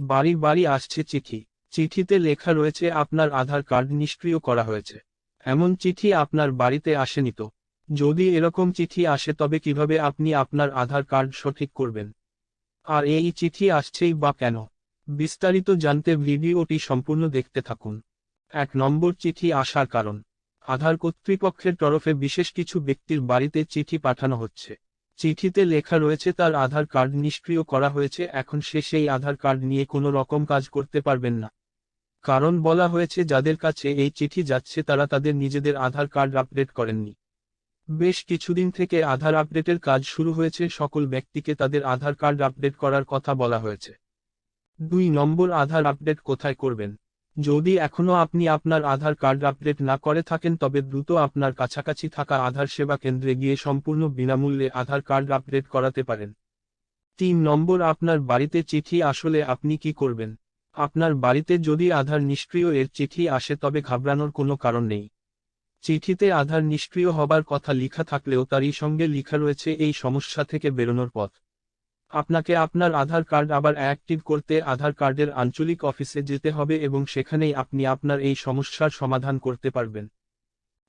বাড়ি বাড়ি আসছে চিঠি। চিঠিতে লেখা রয়েছে, আপনার আধার কার্ড নিষ্ক্রিয় করা হয়েছে। এমন চিঠি আপনার বাড়িতে আসেনি তো। যদি এরকম চিঠি আসে তবে কীভাবে আপনি আপনার আধার কার্ড সঠিক করবেন? আর এই চিঠি আসছেই বা কেন? বিস্তারিত জানতে ভিডিওটি সম্পূর্ণ দেখতে থাকুন। এক নম্বর চিঠি আসার কারণ। আধার কর্তৃপক্ষের তরফে বিশেষ কিছু ব্যক্তির বাড়িতে চিঠি পাঠানো হচ্ছে। চিঠিতে লেখা রয়েছে, তার আধার কার্ড নিষ্ক্রিয় করা হয়েছে, এখন সে সেই আধার কার্ড নিয়ে কোনো রকম কাজ করতে পারবেন না। কারণ বলা হয়েছে, যাদের কাছে এই চিঠি যাচ্ছে, তারা তাদের নিজেদের আধার কার্ড আপডেট করেননি। বেশ কিছুদিন থেকে আধার আপডেটের কাজ শুরু হয়েছে, সকল ব্যক্তিকে তাদের আধার কার্ড আপডেট করার কথা বলা হয়েছে। দুই নম্বর, আধার আপডেট কোথায় করবেন? যদি এখনও আপনি আপনার আধার কার্ড আপডেট না করে থাকেন, তবে দ্রুত আপনার কাছাকাছি থাকা আধার সেবা কেন্দ্রে গিয়ে সম্পূর্ণ বিনামূল্যে আধার কার্ড আপডেট করাতে পারেন। তিন নম্বর, আপনার বাড়িতে চিঠি আসলে আপনি কি করবেন? আপনার বাড়িতে যদি আধার নিষ্ক্রিয় এর চিঠি আসে, তবে ঘাবড়ানোর কোনো কারণ নেই। চিঠিতে আধার নিষ্ক্রিয় হবার কথা লেখা থাকলেও তারই সঙ্গে লেখা রয়েছে এই সমস্যা থেকে বেরোনোর পথ। আপনাকে আপনার আধার কার্ড আবার অ্যাক্টিভ করতে আধার কার্ডের আঞ্চলিক অফিসে যেতে হবে এবং সেখানেই আপনি আপনার এই সমস্যার সমাধান করতে পারবেন।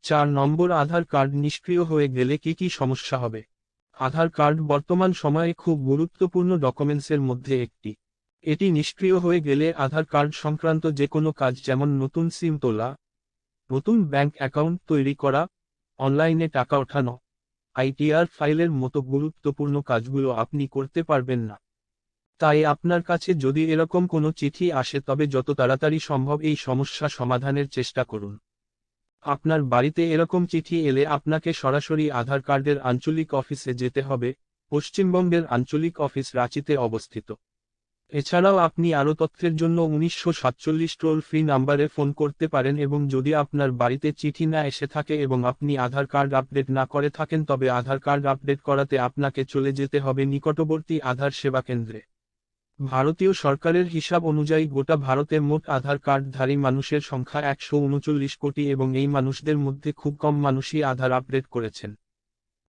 চার নম্বর, আধার কার্ড নিষ্ক্রিয় হয়ে গেলে কি কি সমস্যা হবে? আধার কার্ড বর্তমান সময়ে খুব গুরুত্বপূর্ণ ডকুমেন্টসের মধ্যে একটি। এটি নিষ্ক্রিয় হয়ে গেলে আধার কার্ড সংক্রান্ত যে কোনো কাজ যেমন নতুন সিম তোলা, নতুন ব্যাংক অ্যাকাউন্ট তৈরি করা, অনলাইনে টাকা ওঠানো আইটিআর ফাইলের মতো গুরুত্বপূর্ণ কাজগুলো আপনি করতে পারবেন না। তাই আপনার কাছে যদি এরকম কোনো চিঠি আসে তবে যত তাড়াতাড়ি সম্ভব এই সমস্যা সমাধানের চেষ্টা করুন। আপনার বাড়িতে এরকম চিঠি এলে আপনাকে সরাসরি আধার কার্ডের আঞ্চলিক অফিসে যেতে হবে, পশ্চিমবঙ্গের আঞ্চলিক অফিস রাঁচিতে অবস্থিত। এছাড়াও আপনি আরও তথ্যের জন্য উনিশশো সাতচল্লিশ টোল ফ্রি নাম্বারে ফোন করতে পারেন এবং যদি আপনার বাড়িতে চিঠি না এসে থাকে এবং আপনি আধার কার্ড আপডেট না করে থাকেন, তবে আধার কার্ড আপডেট করাতে আপনাকে চলে যেতে হবে নিকটবর্তী আধার সেবা কেন্দ্রে। ভারতীয় সরকারের হিসাব অনুযায়ী গোটা ভারতে মোট আধার কার্ডধারী মানুষের সংখ্যা একশো উনচল্লিশ কোটি এবং এই মানুষদের মধ্যে খুব কম মানুষই আধার আপডেট করেছেন।